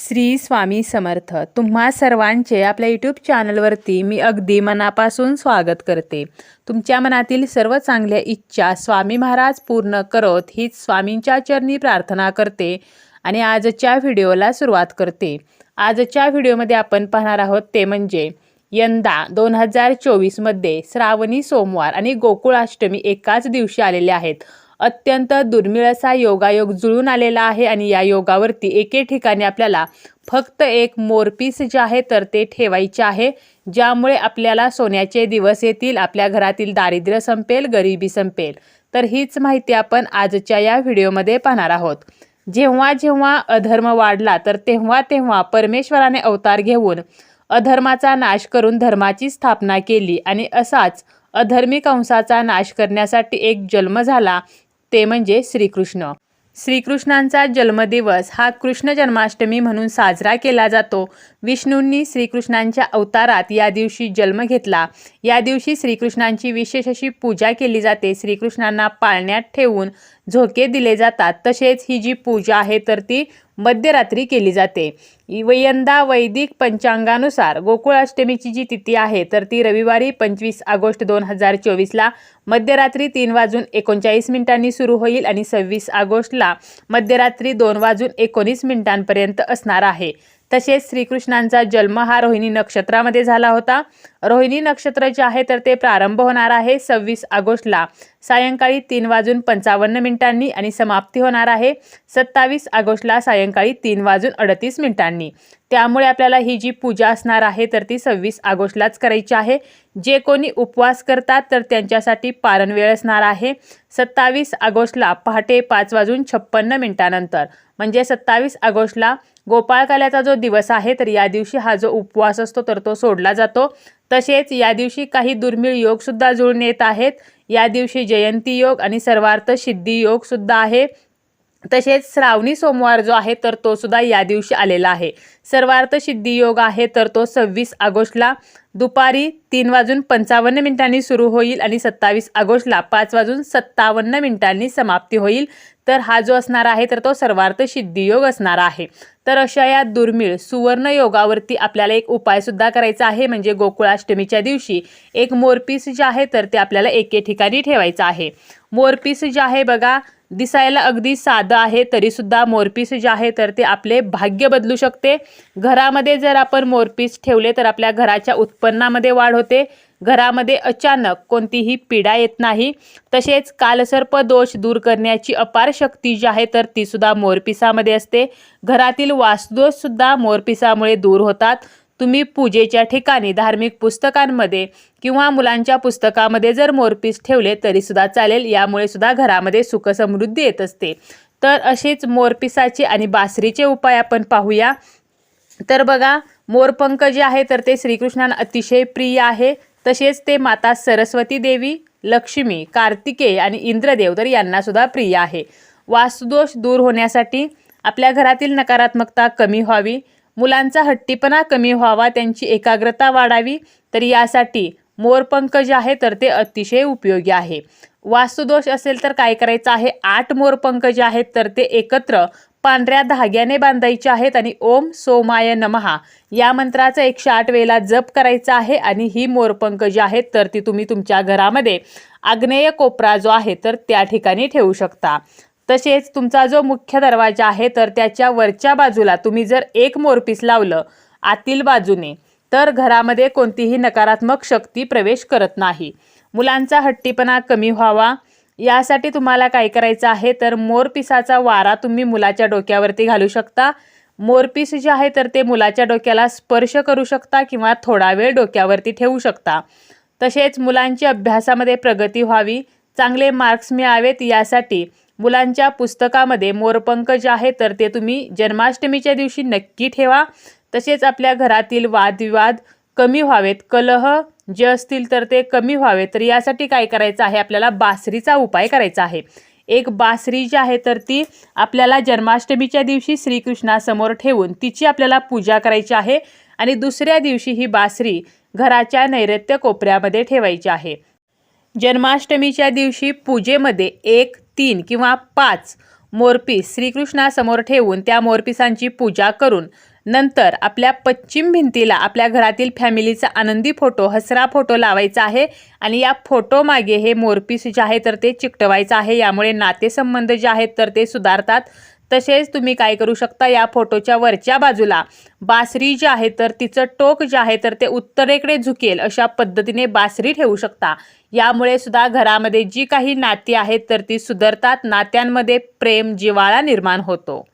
श्री स्वामी समर्थ. तुम्हा सर्वांचे आपल्या यूट्यूब चॅनलवरती मी अगदी मनापासून स्वागत करते. तुमच्या मनातील सर्व चांगल्या इच्छा स्वामी महाराज पूर्ण करत हीच स्वामींच्या चरणी प्रार्थना करते आणि आजच्या व्हिडिओला सुरुवात करते. आजच्या व्हिडिओमध्ये आपण पाहणार आहोत ते म्हणजे यंदा दोन हजार चोवीसमध्ये श्रावणी सोमवार आणि गोकुळाष्टमी एकाच दिवशी आलेले आहेत. अत्यंत दुर्मिळ असा योगायोग जुळून आलेला आहे आणि या योगावरती एके ठिकाणी आपल्याला फक्त एक मोरपीस जे आहे तर ते ठेवायचे आहे ज्यामुळे आपल्याला सोन्याचे दिवस येतील आपल्या घरातील दारिद्र्य संपेल गरिबी संपेल. तर हीच माहिती आपण आजच्या या व्हिडिओमध्ये पाहणार आहोत. जेव्हा जेव्हा अधर्म वाढला तर तेव्हा तेव्हा परमेश्वराने अवतार घेऊन अधर्माचा नाश करून धर्माची स्थापना केली आणि असाच अधर्मी कंसाचा नाश करण्यासाठी एक जन्म झाला ते म्हणजे श्रीकृष्ण. श्रीकृष्णांचा जन्मदिवस हा कृष्ण जन्माष्टमी म्हणून साजरा केला जातो. विष्णूंनी श्रीकृष्णांच्या अवतारात या दिवशी जन्म घेतला. या दिवशी श्रीकृष्णांची विशेष अशी पूजा केली जाते. श्रीकृष्णांना पाळण्यात ठेवून झोके दिले जातात. तसेच ही जी पूजा आहे तर ती मध्यरात्री केली जाते. व यंदा वैदिक पंचांगानुसार गोकुळाष्टमीची जी तिथी आहे तर ती रविवारी पंचवीस ऑगस्ट दोन हजार चोवीसला मध्यरात्री तीन वाजून एकोणचाळीस मिनिटांनी सुरू होईल आणि सव्वीस ऑगस्टला मध्यरात्री दोन वाजून एकोणीस मिनिटांपर्यंत असणार आहे. तसेच श्रीकृष्णांचा जन्म हा रोहिणी नक्षत्रामध्ये झाला होता. रोहिणी नक्षत्र जे आहे तर ते प्रारंभ होणार आहे सव्वीस ऑगस्टला सायंकाळी तीन वाजून पंचावन्न मिनिटांनी आणि समाप्ती होणार आहे. सत्तावीस ऑगस्टला सायंकाळी तीन वाजून अडतीस मिनिटांनी. त्यामुळे आपल्याला ही जी पूजा असणार आहे तर ती सव्वीस ऑगस्टलाच करायची आहे. जे कोणी उपवास करतात तर त्यांच्यासाठी पारण वेळ असणार आहे. सत्तावीस ऑगस्टला पहाटे पाच वाजून छप्पन्न मिनिटानंतर. म्हणजे सत्तावीस ऑगस्टला गोपाळकाल्याचा जो दिवस आहे तर या दिवशी हा जो उपवास असतो तर तो सोडला जातो. तसेच या दिवशी काही दुर्मिळ योगसुद्धा जुळून येत आहेत. या दिवशी जयंती योग आणि सर्वार्थ सिद्धी योगसुद्धा आहे. तसेच श्रावणी सोमवार जो आहे तर तो सुद्धा या दिवशी आलेला आहे. सर्वार्थ सिद्धी योग आहे तर तो सव्वीस ऑगस्टला. दुपारी तीन वाजून पंचावन्न मिनिटांनी सुरू होईल आणि सत्तावीस ऑगस्टला पाच वाजून सत्तावन्न मिनिटांनी समाप्ती होईल. तर हा जो असणार आहे तर तो सर्वार्थ सिद्धियोग असणार आहे. तर अशा या दुर्मिळ सुवर्ण योगावरती आपल्याला एक उपायसुद्धा करायचा आहे म्हणजे गोकुळाष्टमीच्या दिवशी एक मोरपीस जे आहे तर ते आपल्याला एके ठिकाणी ठेवायचं आहे. मोरपीस जे आहे बघा दिसायला अगदी साधं आहे तरीसुद्धा मोरपीस जे आहे तर ते आपले भाग्य बदलू शकते. घरामध्ये जर आपण मोरपीस ठेवले तर आपल्या घराच्या उत्पन्नामध्ये वाढ होते. घरामध्ये अचानक कोणतीही पीडा येत नाही. तसेच कालसर्प दोष दूर करण्याची अपार शक्ती जी आहे तर तीसुद्धा मोरपिसामध्ये असते. घरातील वास्तुदोषसुद्धा मोरपिसामुळे दूर होतात. तुम्ही पूजेच्या ठिकाणी धार्मिक पुस्तकांमध्ये किंवा मुलांच्या पुस्तकामध्ये जर मोरपीस ठेवले तरीसुद्धा चालेल. यामुळे सुद्धा घरामध्ये सुखसमृद्धी येत असते. तर असेच मोरपिसाचे आणि बासरीचे उपाय आपण पाहूया. तर बघा मोरपंख जे आहे तर ते श्रीकृष्णांना अतिशय प्रिय आहे. तसेच ते माता सरस्वती देवी लक्ष्मी कार्तिकेय आणि इंद्रदेव तर यांनासुद्धा प्रिय आहे. वास्तुदोष दूर होण्यासाठी आपल्या घरातील नकारात्मकता कमी व्हावी. मुलांचा हट्टीपणा कमी व्हावा त्यांची एकाग्रता वाढावी तर यासाठी मोरपंख जे आहे तर ते अतिशय उपयोगी आहे. वास्तुदोष असेल तर काय करायचं आहे? आठ मोरपंख जे आहेत तर ते एकत्र पांढऱ्या धाग्याने बांधायचे आहेत आणि ओम सोमाय नमहा या मंत्राचा एकशे आठ वेळेला जप करायचा आहे आणि ही मोरपंख जी आहेत तर ती तुम्ही तुमच्या घरामध्ये आग्नेय कोपरा जो आहे तर त्या ठिकाणी ठेवू शकता. तसेच तुमचा जो मुख्य दरवाजा आहे तर त्याच्या वरच्या बाजूला तुम्ही जर एक मोरपीस लावलं आतील बाजूने तर घरामध्ये कोणतीही नकारात्मक शक्ती प्रवेश करत नाही. मुलांचा हट्टीपणा कमी व्हावा. यासाठी तुम्हाला काय करायचं आहे तर मोरपिसाचा वारा तुम्ही मुलाच्या डोक्यावरती घालू शकता. मोरपीस जे आहे तर ते मुलाच्या डोक्याला स्पर्श करू शकता किंवा थोडा वेळ डोक्यावरती ठेवू शकता. तसेच मुलांची अभ्यासामध्ये प्रगती व्हावी. चांगले मार्क्स मिळावेत यासाठी मुलांच्या पुस्तकामध्ये मोरपंख जे आहे तर ते तुम्ही जन्माष्टमीच्या दिवशी नक्की ठेवा. तसेच आपल्या घरातील वादविवाद कमी व्हावेत कलह जे असतील तर ते कमी व्हावे तर यासाठी काय करायचं आहे? आपल्याला बासरीचा उपाय करायचा आहे. एक बासरी जी आहे तर ती आपल्याला जन्माष्टमीच्या दिवशी श्रीकृष्णासमोर ठेवून तिची आपल्याला पूजा करायची आहे आणि दुसऱ्या दिवशी ही बासरी घराच्या नैऋत्य कोपऱ्यामध्ये ठेवायची आहे. जन्माष्टमीच्या दिवशी पूजेमध्ये एक तीन किंवा पाच मोरपीस श्रीकृष्णासमोर ठेवून त्या मोरपिसांची पूजा करून नंतर आपल्या पश्चिम भिंतीला आपल्या घरातील फॅमिलीचा आनंदी फोटो हसरा फोटो लावायचा आहे आणि या फोटो मागे हे मोरपीस जे आहे तर ते चिकटवायचं आहे. यामुळे नातेसंबंध जे आहेत तर ते सुधारतात. तसेच तुम्ही काय करू शकता या फोटोच्या वरच्या बाजूला. बासरी जी आहे तर तिचं टोक जे आहे तर ते उत्तरेकडे झुकेल अशा पद्धतीने बासरी ठेवू शकता. यामुळे सुद्धा घरामध्ये जी काही नाती आहेत तर ती सुधारतात. नात्यांमध्ये प्रेम जिव्हाळा निर्माण होतो.